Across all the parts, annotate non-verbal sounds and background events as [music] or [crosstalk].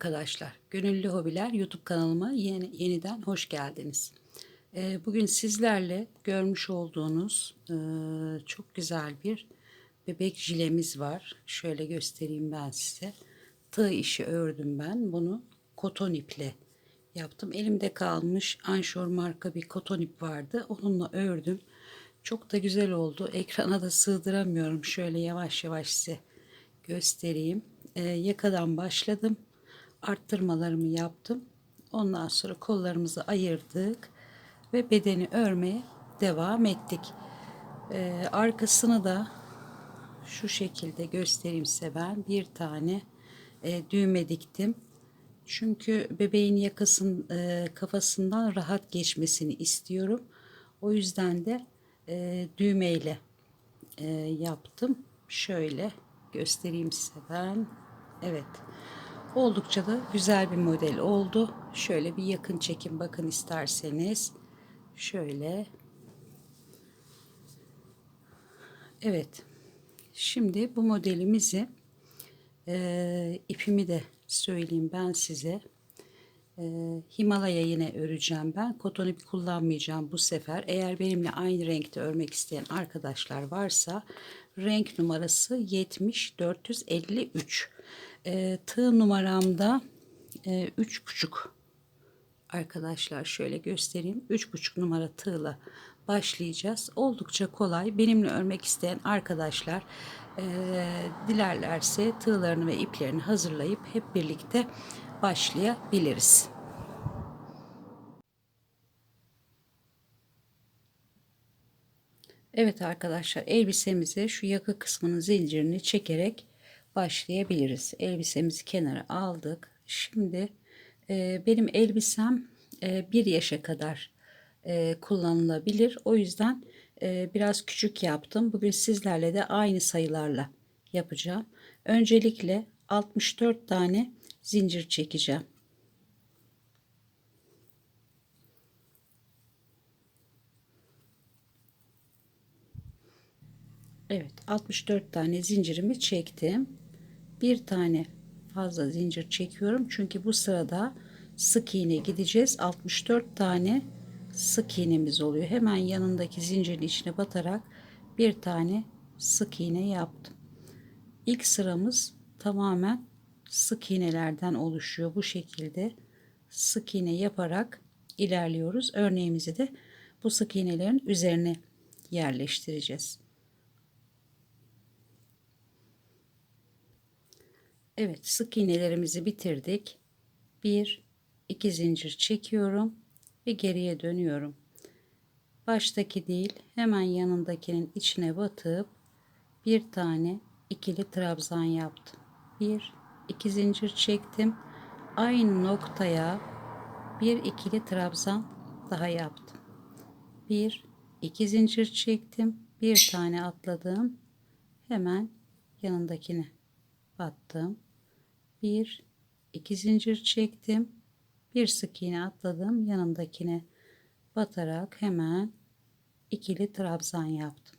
arkadaşlar. Gönüllü Hobiler YouTube kanalıma yeni, yeniden hoş geldiniz. Ee, bugün sizlerle görmüş olduğunuz e, çok güzel bir bebek jilemiz var. Şöyle göstereyim ben size. Tığ işi ördüm ben. Bunu koton iple yaptım. Elimde kalmış Anşor marka bir koton ip vardı. Onunla ördüm. Çok da güzel oldu. Ekrana da sığdıramıyorum. Şöyle yavaş yavaş size göstereyim. Ee, yakadan başladım. Arttırmalarımı yaptım. Ondan sonra kollarımızı ayırdık ve bedeni örmeye devam ettik. Ee, arkasını da şu şekilde göstereyim size ben. Bir tane e, düğme diktim. Çünkü bebeğin yakasın e, kafasından rahat geçmesini istiyorum. O yüzden de e, düğmeyle e, yaptım. Şöyle göstereyim size ben. Evet. Oldukça da güzel bir model oldu. Şöyle bir yakın çekim bakın isterseniz. Şöyle. Evet. Şimdi bu modelimizi e, ipimi de söyleyeyim ben size. E, Himalaya yine öreceğim ben. Koton ip kullanmayacağım bu sefer. Eğer benimle aynı renkte örmek isteyen arkadaşlar varsa renk numarası 70453. E, tığ numaramda e, üç buçuk arkadaşlar şöyle göstereyim. Üç buçuk numara tığla başlayacağız. Oldukça kolay. Benimle örmek isteyen arkadaşlar e, dilerlerse tığlarını ve iplerini hazırlayıp hep birlikte başlayabiliriz. Evet arkadaşlar elbisemize şu yaka kısmının zincirini çekerek başlayabiliriz. Elbisemizi kenara aldık. Şimdi e, benim elbisem e, bir yaşa kadar e, kullanılabilir. O yüzden e, biraz küçük yaptım. Bugün sizlerle de aynı sayılarla yapacağım. Öncelikle 64 tane zincir çekeceğim. Evet 64 tane zincirimi çektim. Bir tane fazla zincir çekiyorum. Çünkü bu sırada sık iğne gideceğiz. 64 tane sık iğnemiz oluyor. Hemen yanındaki zincirin içine batarak bir tane sık iğne yaptım. İlk sıramız tamamen sık iğnelerden oluşuyor. Bu şekilde sık iğne yaparak ilerliyoruz. Örneğimizi de bu sık iğnelerin üzerine yerleştireceğiz. Evet sık iğnelerimizi bitirdik. Bir, iki zincir çekiyorum ve geriye dönüyorum. Baştaki değil hemen yanındakinin içine batıp bir tane ikili trabzan yaptım. Bir, iki zincir çektim. Aynı noktaya bir ikili trabzan daha yaptım. Bir, iki zincir çektim. Bir tane atladım. Hemen yanındakine battım bir iki zincir çektim. Bir sık iğne atladım. Yanındakine batarak hemen ikili trabzan yaptım.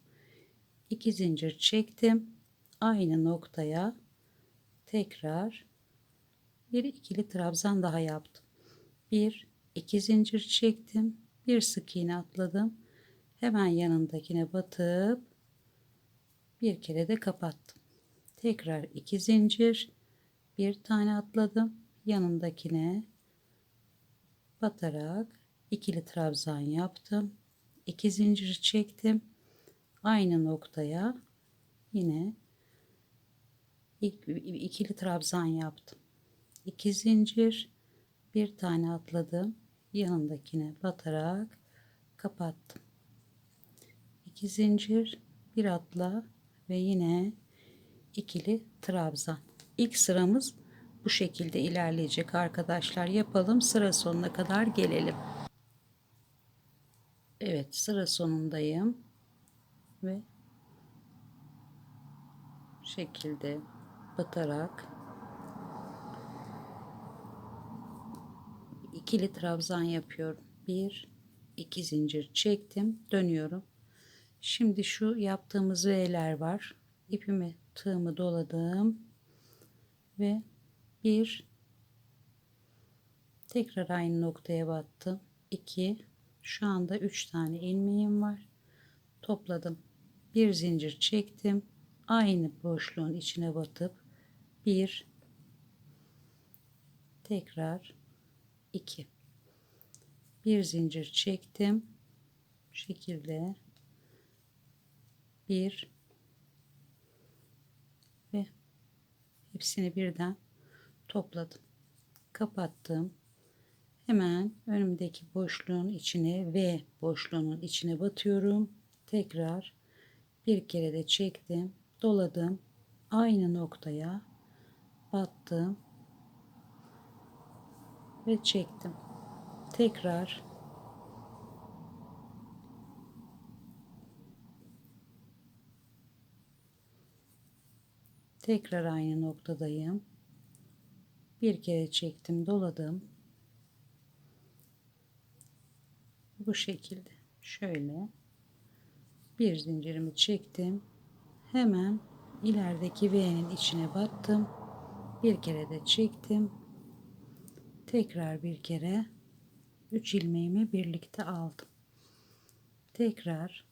İki zincir çektim. Aynı noktaya tekrar bir ikili trabzan daha yaptım. Bir iki zincir çektim. Bir sık iğne atladım. Hemen yanındakine batıp bir kere de kapattım tekrar iki zincir. Bir tane atladım. Yanındakine batarak ikili trabzan yaptım. İki zincir çektim. Aynı noktaya yine ikili trabzan yaptım. İki zincir. Bir tane atladım. Yanındakine batarak kapattım. İki zincir. Bir atla ve yine ikili trabzan İlk sıramız bu şekilde ilerleyecek arkadaşlar. Yapalım sıra sonuna kadar gelelim. Evet sıra sonundayım. Ve şekilde batarak ikili trabzan yapıyorum. Bir, iki zincir çektim. Dönüyorum. Şimdi şu yaptığımız V'ler var. İpimi tığımı doladım ve bir Tekrar aynı noktaya battım. 2 şu anda 3 tane ilmeğim var. Topladım. Bir zincir çektim. Aynı boşluğun içine batıp 1 tekrar 2 bir zincir çektim. Bu şekilde bir ve hepsini birden topladım. Kapattım. Hemen önümdeki boşluğun içine ve boşluğunun içine batıyorum. Tekrar bir kere de çektim. Doladım. Aynı noktaya battım ve çektim. Tekrar Tekrar aynı noktadayım. Bir kere çektim, doladım. Bu şekilde. Şöyle bir zincirimi çektim. Hemen ilerideki V'nin içine battım. Bir kere de çektim. Tekrar bir kere 3 ilmeğimi birlikte aldım. Tekrar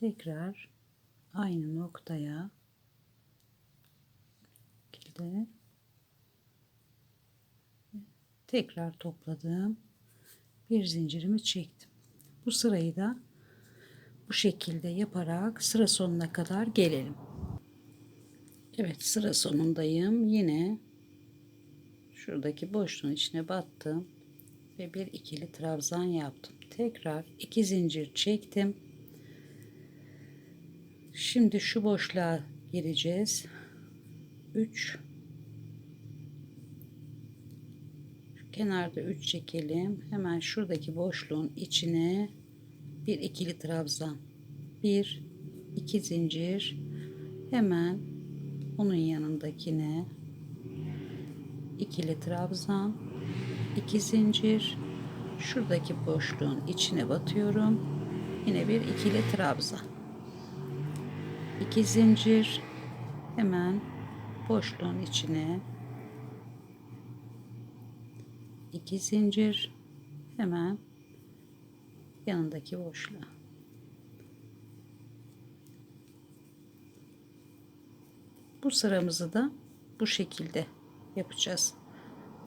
tekrar aynı noktaya şekilde tekrar topladım. Bir zincirimi çektim. Bu sırayı da bu şekilde yaparak sıra sonuna kadar gelelim. Evet sıra sonundayım. Yine şuradaki boşluğun içine battım ve bir ikili trabzan yaptım. Tekrar iki zincir çektim. Şimdi şu boşluğa gireceğiz. 3 kenarda 3 çekelim. Hemen şuradaki boşluğun içine bir ikili trabzan. Bir, iki zincir. Hemen onun yanındakine ikili trabzan, iki zincir. Şuradaki boşluğun içine batıyorum. Yine bir ikili trabzan. İki zincir. Hemen boşluğun içine iki zincir hemen yanındaki boşluğa. Bu sıramızı da bu şekilde yapacağız.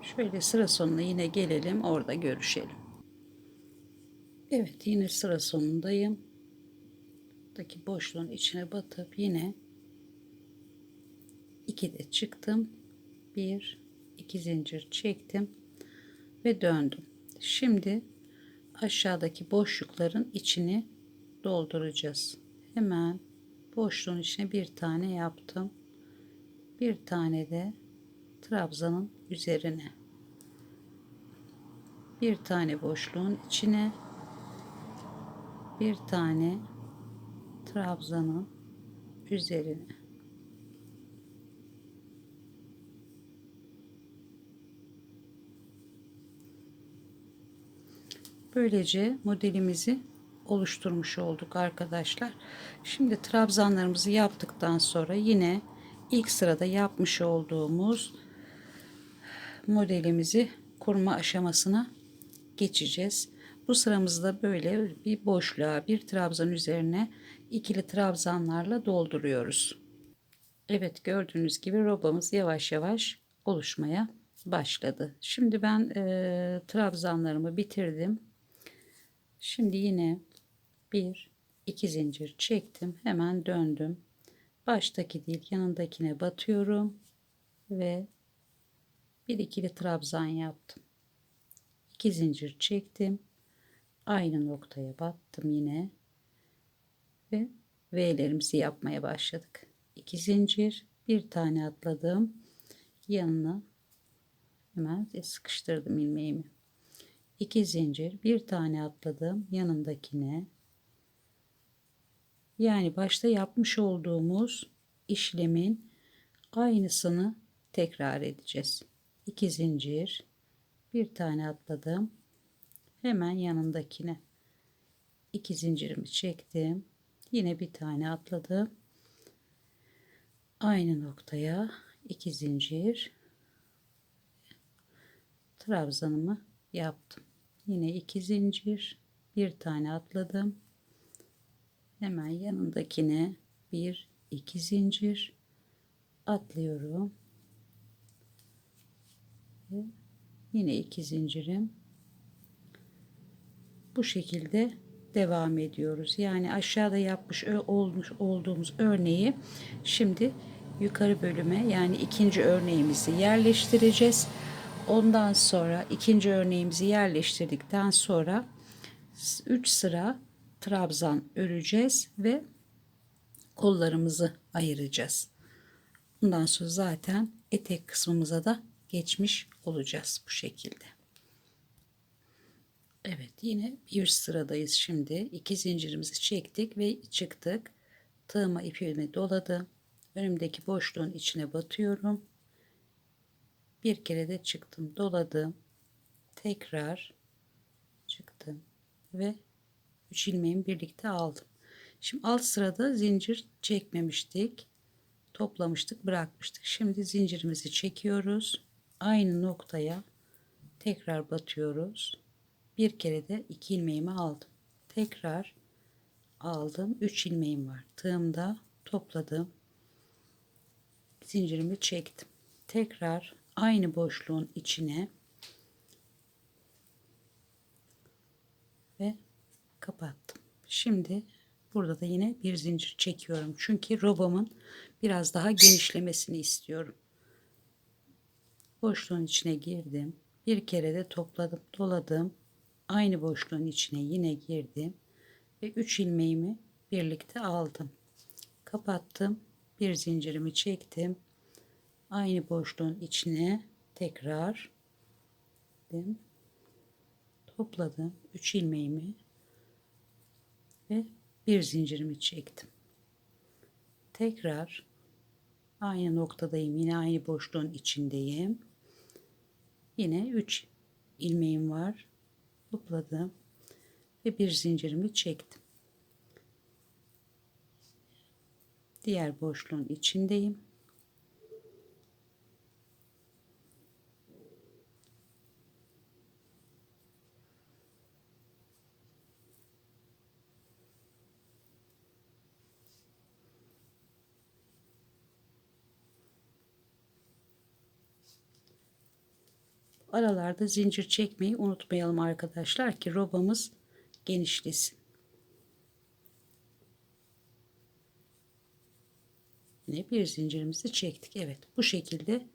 Şöyle sıra sonuna yine gelelim orada görüşelim. Evet yine sıra sonundayım buradaki boşluğun içine batıp yine 2 de çıktım. 1 2 zincir çektim ve döndüm. Şimdi aşağıdaki boşlukların içini dolduracağız. Hemen boşluğun içine bir tane yaptım. Bir tane de trabzanın üzerine. Bir tane boşluğun içine bir tane trabzanın üzerine. Böylece modelimizi oluşturmuş olduk arkadaşlar. Şimdi trabzanlarımızı yaptıktan sonra yine ilk sırada yapmış olduğumuz modelimizi kurma aşamasına geçeceğiz. Bu sıramızda böyle bir boşluğa bir trabzan üzerine ikili trabzanlarla dolduruyoruz. Evet gördüğünüz gibi robamız yavaş yavaş oluşmaya başladı. Şimdi ben e, trabzanlarımı bitirdim. Şimdi yine bir iki zincir çektim. Hemen döndüm. Baştaki değil yanındakine batıyorum ve bir ikili trabzan yaptım. İki zincir çektim. Aynı noktaya battım yine ve V'lerimizi yapmaya başladık. İki zincir, bir tane atladım. Yanına hemen sıkıştırdım ilmeğimi. 2 zincir bir tane atladım yanındakine yani başta yapmış olduğumuz işlemin aynısını tekrar edeceğiz 2 zincir bir tane atladım hemen yanındakine 2 zincirimi çektim yine bir tane atladım aynı noktaya iki zincir trabzanımı yaptım. Yine iki zincir, bir tane atladım. Hemen yanındakine bir iki zincir atlıyorum. Yine iki zincirim. Bu şekilde devam ediyoruz. Yani aşağıda yapmış olmuş olduğumuz örneği şimdi yukarı bölüme yani ikinci örneğimizi yerleştireceğiz. Ondan sonra ikinci örneğimizi yerleştirdikten sonra 3 sıra trabzan öreceğiz ve kollarımızı ayıracağız. Bundan sonra zaten etek kısmımıza da geçmiş olacağız bu şekilde. Evet yine bir sıradayız şimdi. iki zincirimizi çektik ve çıktık. Tığıma ipimi doladım. Önümdeki boşluğun içine batıyorum. Bir kere de çıktım, doladım. Tekrar çıktım ve 3 ilmeğimi birlikte aldım. Şimdi alt sırada zincir çekmemiştik. Toplamıştık, bırakmıştık. Şimdi zincirimizi çekiyoruz. Aynı noktaya tekrar batıyoruz. Bir kere de iki ilmeğimi aldım. Tekrar aldım. 3 ilmeğim var. Tığımda topladım. Zincirimi çektim. Tekrar aynı boşluğun içine ve kapattım. Şimdi burada da yine bir zincir çekiyorum. Çünkü robamın biraz daha genişlemesini istiyorum. Boşluğun içine girdim. Bir kere de topladım, doladım. Aynı boşluğun içine yine girdim ve 3 ilmeğimi birlikte aldım. Kapattım. Bir zincirimi çektim aynı boşluğun içine tekrar topladım 3 ilmeğimi ve bir zincirimi çektim tekrar aynı noktadayım yine aynı boşluğun içindeyim yine 3 ilmeğim var topladım ve bir zincirimi çektim. Diğer boşluğun içindeyim Aralarda zincir çekmeyi unutmayalım arkadaşlar ki robamız genişlesin. Yine bir zincirimizi çektik. Evet bu şekilde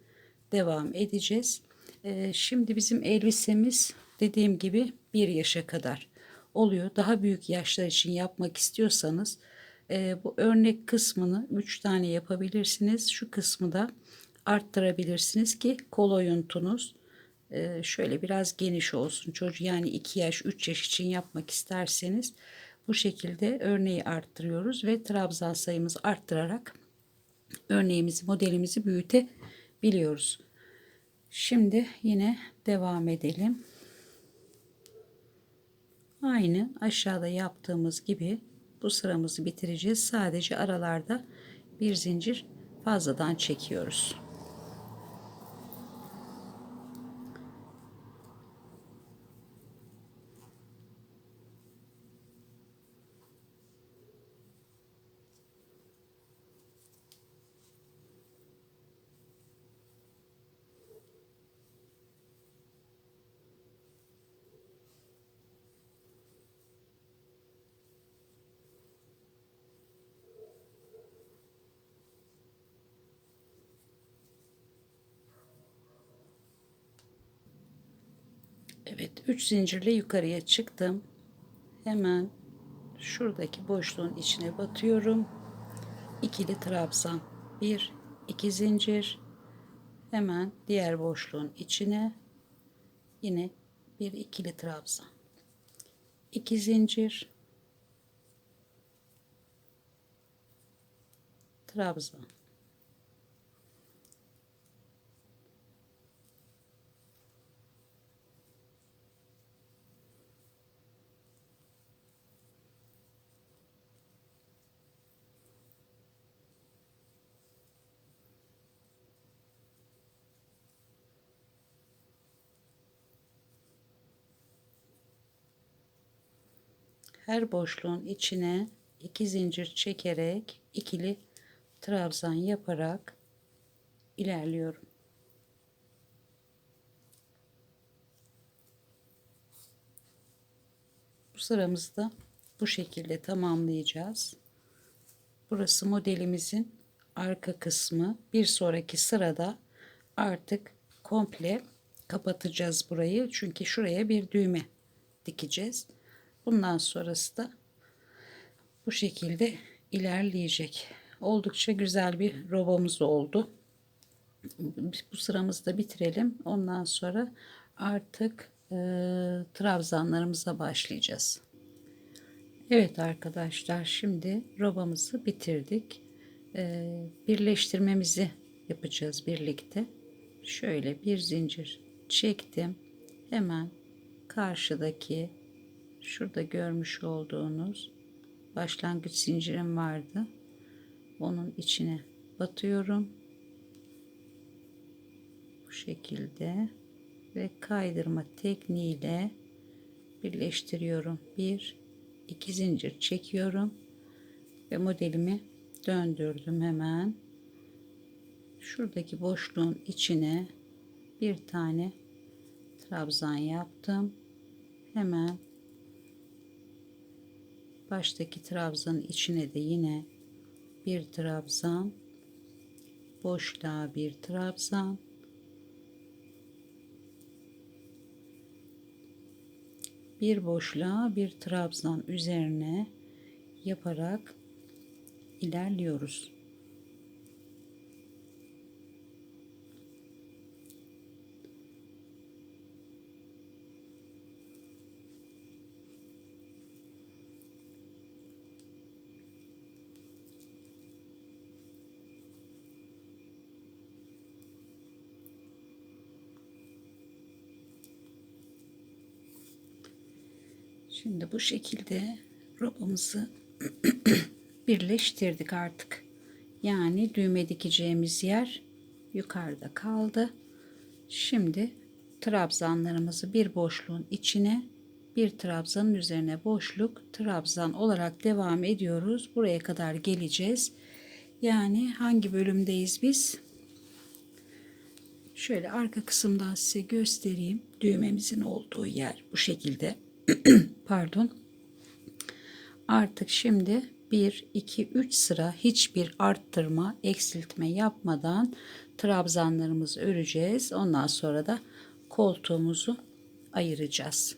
devam edeceğiz. Ee, şimdi bizim elbisemiz dediğim gibi bir yaşa kadar oluyor. Daha büyük yaşlar için yapmak istiyorsanız e, bu örnek kısmını 3 tane yapabilirsiniz. Şu kısmı da arttırabilirsiniz ki kol oyuntunuz şöyle biraz geniş olsun. Çocuğu yani 2 yaş 3 yaş için yapmak isterseniz bu şekilde örneği arttırıyoruz ve trabzan sayımızı arttırarak örneğimizi modelimizi büyütebiliyoruz. Şimdi yine devam edelim. Aynı aşağıda yaptığımız gibi bu sıramızı bitireceğiz. Sadece aralarda bir zincir fazladan çekiyoruz. Evet 3 zincirle yukarıya çıktım. Hemen şuradaki boşluğun içine batıyorum. İkili trabzan. 1 2 zincir. Hemen diğer boşluğun içine yine bir ikili trabzan. 2 zincir. Trabzan. Her boşluğun içine iki zincir çekerek ikili trabzan yaparak ilerliyorum. Bu sıramızda bu şekilde tamamlayacağız. Burası modelimizin arka kısmı. Bir sonraki sırada artık komple kapatacağız burayı. Çünkü şuraya bir düğme dikeceğiz. Bundan sonrası da bu şekilde ilerleyecek. Oldukça güzel bir robamız oldu. Bu sıramızı da bitirelim. Ondan sonra artık e, trabzanlarımıza başlayacağız. Evet arkadaşlar şimdi robamızı bitirdik. E, birleştirmemizi yapacağız birlikte. Şöyle bir zincir çektim. Hemen karşıdaki şurada görmüş olduğunuz başlangıç zincirim vardı. Onun içine batıyorum. Bu şekilde ve kaydırma tekniğiyle birleştiriyorum. Bir, iki zincir çekiyorum ve modelimi döndürdüm hemen. Şuradaki boşluğun içine bir tane trabzan yaptım. Hemen baştaki trabzanın içine de yine bir trabzan boşluğa bir trabzan bir boşluğa bir trabzan üzerine yaparak ilerliyoruz. Şimdi bu şekilde robamızı [clears throat] birleştirdik artık. Yani düğme dikeceğimiz yer yukarıda kaldı. Şimdi trabzanlarımızı bir boşluğun içine bir trabzanın üzerine boşluk trabzan olarak devam ediyoruz. Buraya kadar geleceğiz. Yani hangi bölümdeyiz biz? Şöyle arka kısımdan size göstereyim. Düğmemizin olduğu yer bu şekilde. [clears throat] Pardon. Artık şimdi 1, 2, 3 sıra hiçbir arttırma, eksiltme yapmadan trabzanlarımızı öreceğiz. Ondan sonra da koltuğumuzu ayıracağız.